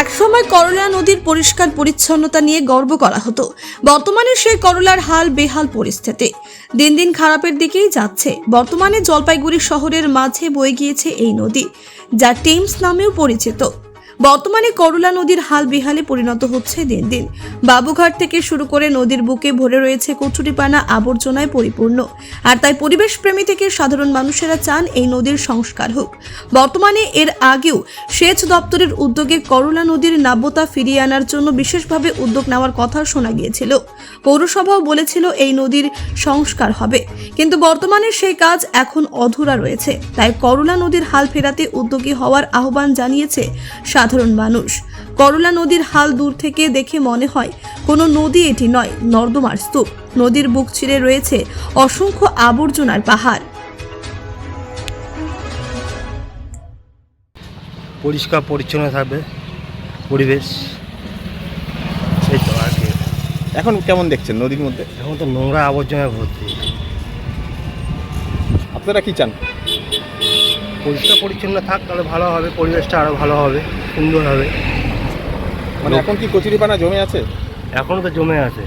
একসময় করলা নদীর পরিষ্কার পরিচ্ছন্নতা নিয়ে গর্ব করা হতো। বর্তমানে সেই করলার হাল বেহাল পরিস্থিতি। দিন দিন খারাপের দিকেই যাচ্ছে। বর্তমানে জলপাইগুড়ি শহরের মাঝে বয়ে গিয়েছে এই নদী, যা টেমস নামেও পরিচিত। বর্তমানে করলা নদীর হাল বিহালে পরিণত হচ্ছে দিন দিন। বাবুঘাট থেকে শুরু করে নদীর বুকে ভরে রয়েছে কচুরিপানা আবর্জনায় পরিপূর্ণ। আর তাই পরিবেশ প্রেমী থেকে সাধারণ মানুষেরা চান এই নদীর সংস্কার হোক। বর্তমানে এর আগেও সেচ দপ্তরের উদ্যোগে করলা নদীর নাব্যতা ফিরিয়ে আনার জন্য বিশেষভাবে উদ্যোগ নেওয়ার কথা শোনা গিয়েছিল। পৌরসভাও বলেছিল এই নদীর সংস্কার হবে। কিন্তু বর্তমানে সেই কাজ এখন অধুরা রয়েছে। তাই করলা নদীর হাল ফেরাতে উদ্যোগী হওয়ার আহ্বান জানিয়েছে সাধারণ মানুষ। করলা নদীর হাল দূর থেকে দেখে মনে হয় কোনো নদী এটি নয় নর্দমার স্তূপ। নদীর বুক চিরে রয়েছে অসংখ্য আবর্জনার পাহাড়। পরিষ্কার পরিচ্ছন্ন থাকবে পরিবেশ। এই তো আর কি। এখন কেমন দেখছেন নদীর মধ্যে? এখন তো নোংরা আবর্জনা ভর্তি। আপনারা কি চান? পরিষ্কার পরিচ্ছন্ন থাক তাহলে ভালো হবে পরিবেশটা আরও ভালো হবে সুন্দর হবে। মানে এখন কি কচুরিপানা জমে আছে? এখনও তো জমে আছে।